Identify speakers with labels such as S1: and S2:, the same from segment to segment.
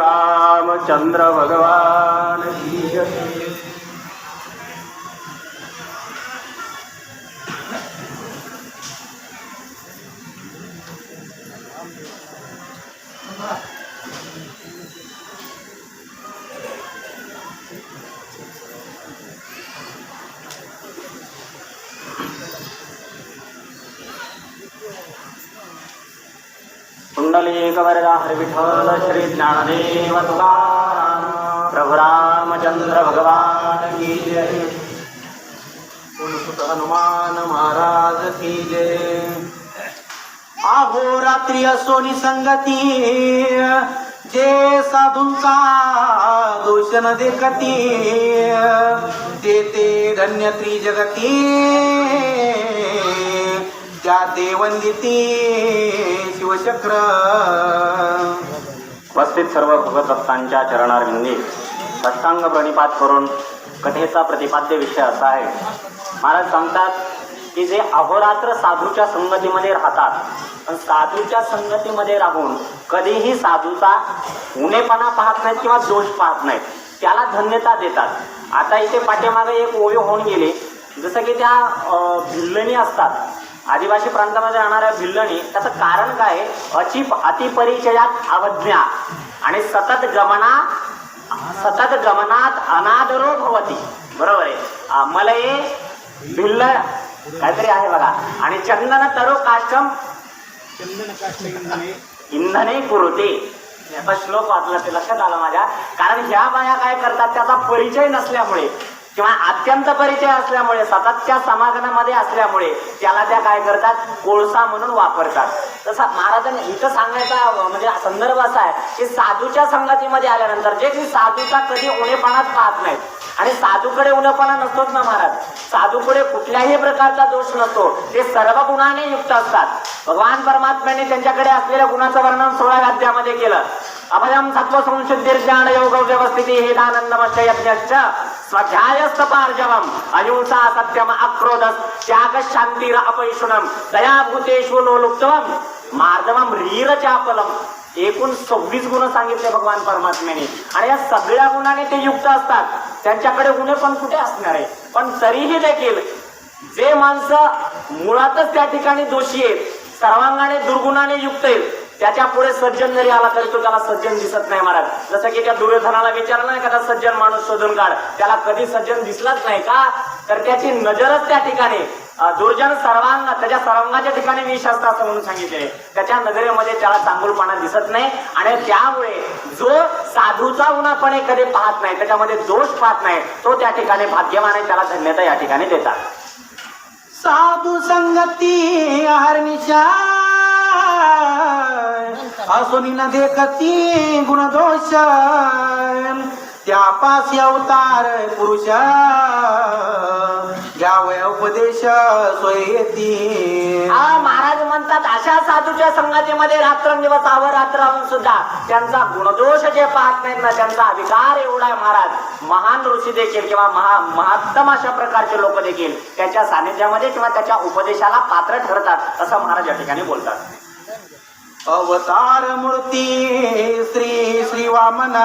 S1: रामचंद्र भगवान की जय. कुंडलिक वरदा हरिविठ्ठल श्री ज्ञानदेव तुकाराम प्रभु रामचंद्र भगवान की जय हनुमान महाराज की जय आहो रात्री असोनी संगती जे साधूंचा दोषण देखती ते ते धन्य त्रिजगती त्या देवंदिती शिवचक्र उपस्थित सर्व भगवतभक्तांच्या चरणारविंदी सष्टांग प्रणिपात करून कथेचा प्रतिपाद्य विषय असा आहे. महाराज सांगतात की जे अहोरात्र साधूच्या संगतीमध्ये राहतात पण साधूच्या संगतीमध्ये राहून कधीही साधूचा उणेपणा पाहत नाहीत किंवा दोष पाहत नाहीत त्याला धन्यता देतात. आता इथे पाठीमागे एक ओवी होऊन गेली जसं की त्या अं, भिल्लणी असतात. आदिवासी प्रांतामध्ये राहणाऱ्या भिल्लणी त्याचं कारण काय आहे? अचिप अतिपरिचयात अवज्ञा. आणि सतत गमना सतत गमनात अनादरो भवती. बरोबर आहे? अं, मलये भिल्ल काहीतरी आहे बघा. आणि चंदन तरो काष्टम इंधने कुरुते. याचा श्लोक वाचला ते लक्षात आलं माझ्या. कारण ह्या बाया काय करतात? त्याचा परिचय नसल्यामुळे. किंवा अत्यंत परिचय असल्यामुळे सततच्या समागमामध्ये असल्यामुळे त्याला त्या काय करतात? कोळसा म्हणून वापरतात. तसा महाराजांनी इथं सांगायचा म्हणजे संदर्भ असा आहे की साधूच्या संगतीमध्ये आल्यानंतर जे की साधूचा कधी उणेपणात पाहत नाहीत आणि साधूकडे उणेपणा नसतोच ना महाराज. साधूकडे कुठल्याही प्रकारचा दोष नसतो. ते सर्व गुणाने युक्त असतात. भगवान परमात्म्याने त्यांच्याकडे असलेल्या गुणाचं वर्णन सोळा अध्यामध्ये केलं. अभयम सत्व संशुद्धिर्ज्ञान योग व्यवस्थिती हे दानंदमश्च यज्ञश्च स्वाध्यायस्तपार्जवम अहिंसा सत्यम अक्रोधस त्याग शांतीर अपैशुनम नो लोलुप्तवम मार्दवम रीर चापलम एकूण सव्वीस गुण सांगितले भगवान परमात्म्याने. आणि या सगळ्या गुणाने ते युक्त असतात. त्यांच्याकडे गुन्हे पण कुठे असणार आहे? पण तरीही देखील जे माणसं मुळातच त्या ठिकाणी दोषी आहेत सर्वांगाने दुर्गुणाने युक्त आहेत त्याच्या पुढे सज्जन जरी आला तरी तो त्याला सज्जन दिसत नाही महाराज. जसं की त्या दुर्योधनाला विचारलं नाही का सज्जन माणूस शोधून काढ. त्याला कधी सज्जन दिसलाच नाही का? तर त्याची नजरच त्या ठिकाणी दुर्जन सर्वांग त्याच्या सर्वांगाच्या ठिकाणी विष असतं असं म्हणून सांगितले त्याच्या नजरेमध्ये त्याला चांगुलपणा दिसत नाही आणि त्यामुळे जो साधूचा उन्हापणे कधी पाहत नाही त्याच्यामध्ये दोष पाहत नाही तो त्या ठिकाणी भाग्यवान आहे त्याला धन्यता या ठिकाणी देतात. साधू संगती हरनिशा. असुनी देखती गुणदोष त्या पास अवतार पुरुष घ्यावय उपदेश सोयती हा महाराज म्हणतात अशा साधूच्या संगतीमध्ये रात्रंदिवस अवरात्र राहून सुद्धा त्यांचा गुणदोष जे पाहत नाहीत ना त्यांचा अधिकार एवढा आहे महाराज. महान ऋषी देखील किंवा महा महात्तम अशा प्रकारचे लोक देखील त्याच्या सानिध्यामध्ये किंवा त्याच्या उपदेशाला पात्र ठरतात असं महाराज या ठिकाणी बोलतात. अवतार मूर्ती श्री श्री वामना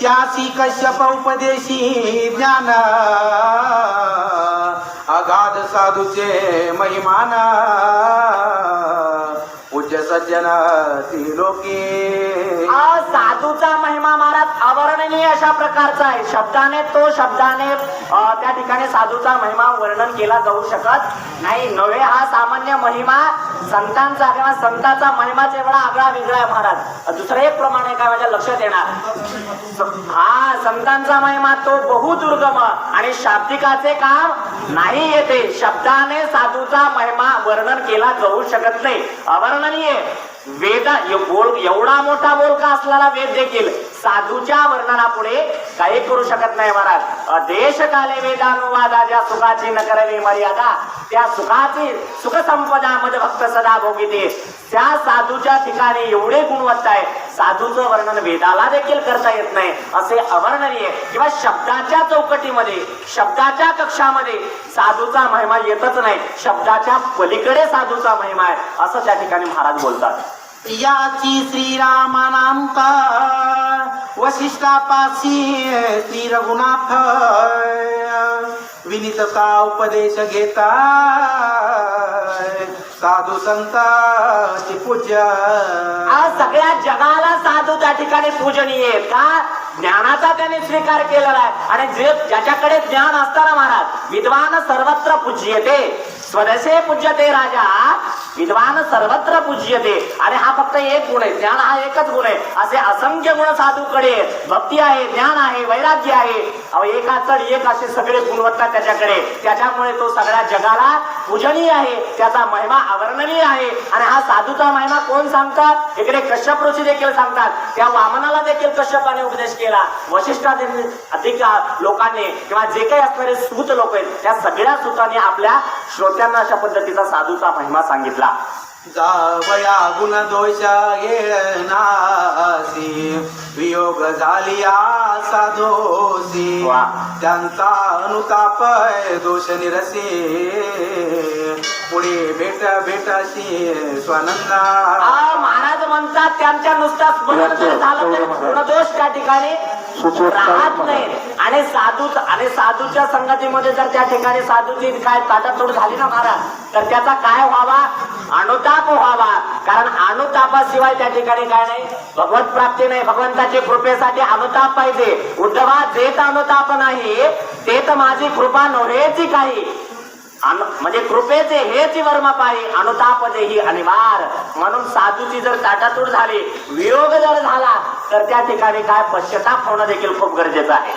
S1: त्यासी कश्यप उपदेशी ज्ञान. अगाध साधूचे महिमाना. सज्जनाती सज्जन साधूचा महिमा महाराज अवर्णनीय अशा प्रकारचा आहे. शब्दाने तो शब्दाने त्या ठिकाणी साधूचा महिमा वर्णन केला जाऊ शकत नाही. नव्हे हा सामान्य महिमा संतांचा किंवा संताचा महिमाच एवढा आगळा वेगळा आहे महाराज. दुसरं एक प्रमाण आहे काय माझ्या लक्षात येणार? हा संतांचा महिमा तो बहुदुर्गम आणि शाब्दिकाचे काम नाही येते. शब्दाने साधूचा महिमा वर्णन केला जाऊ शकत नाही. अवर्णनीय. वेदा बोल एवढा मोठा बोलका असलेला वेद देखील साधूच्या वर्णनापुढे काही करू शकत नाही महाराज. देश काले वेदानुवादा ज्या सुखाची न करावी मर्यादा त्या सुखाची सुख संपदा भक्त सदा भोगिते. त्या साधूच्या ठिकाणी एवढे गुणवत्ता आहे साधूचं वर्णन वेदाला देखील करता येत नाही. असे अवर्णनीय किंवा शब्दाच्या चौकटीमध्ये शब्दाच्या कक्षामध्ये साधूचा महिमा येतच नाही. शब्दाच्या पलीकडे साधूचा महिमा आहे असं त्या ठिकाणी महाराज बोलतात.
S2: याची श्रीरामानांका वशिष्ठापाशी श्री रघुनाथ विनितता उपदेश घेता साधू संतांची पूजा.
S1: आज सगळ्या जगाला साधू त्या ठिकाणी पूजनीय का? ज्ञानाचा त्याने स्वीकार केलेला आहे. आणि जे ज्याच्याकडे ज्ञान असताना महाराज विद्वान सर्वत्र पूज्यते. स्वदेशे पूज्यते राजा. विद्वान सर्वत्र पूज्यते. आणि हा फक्त एक गुण आहे. ज्ञान हा एकच गुण आहे. असे असंख्य गुण साधूकडे भक्ती आहे ज्ञान आहे वैराग्य आहे. अहो एका चढ एक असे सगळे गुणवत्ता त्याच्याकडे. त्याच्यामुळे तो सगळ्या जगाला पूजनीय आहे. त्याचा महिमा अवर्णनीय आहे. आणि हा साधूचा महिमा कोण सांगतात? इकडे कश्यप ऋषी देखील सांगतात. त्या वामनाला देखील कश्यपाने उपदेश केला. वशिष्ठाने अधिक लोकांनी किंवा जे काही असणारे सूत लोक आहेत त्या सगळ्या सूतांनी आपल्या श्रोत्यांना अशा पद्धतीचा साधूचा महिमा सांगितला.
S2: जावया गुण दोष नासी वियोग झालिया साधोसी.
S1: वा.
S2: त्यांचा अनुताप दोष निरसी. पुढे भेट भेटाशी स्वानंदा.
S1: आ, महाराज म्हणतात त्यांच्या नुसता झालं गुणदोष त्या ठिकाणी. राहत नाही. आणि साधू आणि साधूच्या संगतीमध्ये जर त्या ठिकाणी साधूची काय ताटातोड झाली ना महाराज तर त्याचा काय व्हावा? अनुताप व्हावा. कारण अनुतापाशिवाय त्या ठिकाणी काय नाही? भगवत प्राप्ती नाही. भगवंताची कृपेसाठी अनुताप पाहिजे. उद्धवा देत अनुताप नाही तेत माझी कृपा नव्हेची काही. म्हणजे कृपेचे हेच वर्म पाहि अनुताप देही अनिवार. म्हणून साधूची जर ताटातूट झाली वियोग जर झाला तर त्या ठिकाणी काय पश्चाताप होणं देखील खूप गरजेचं आहे.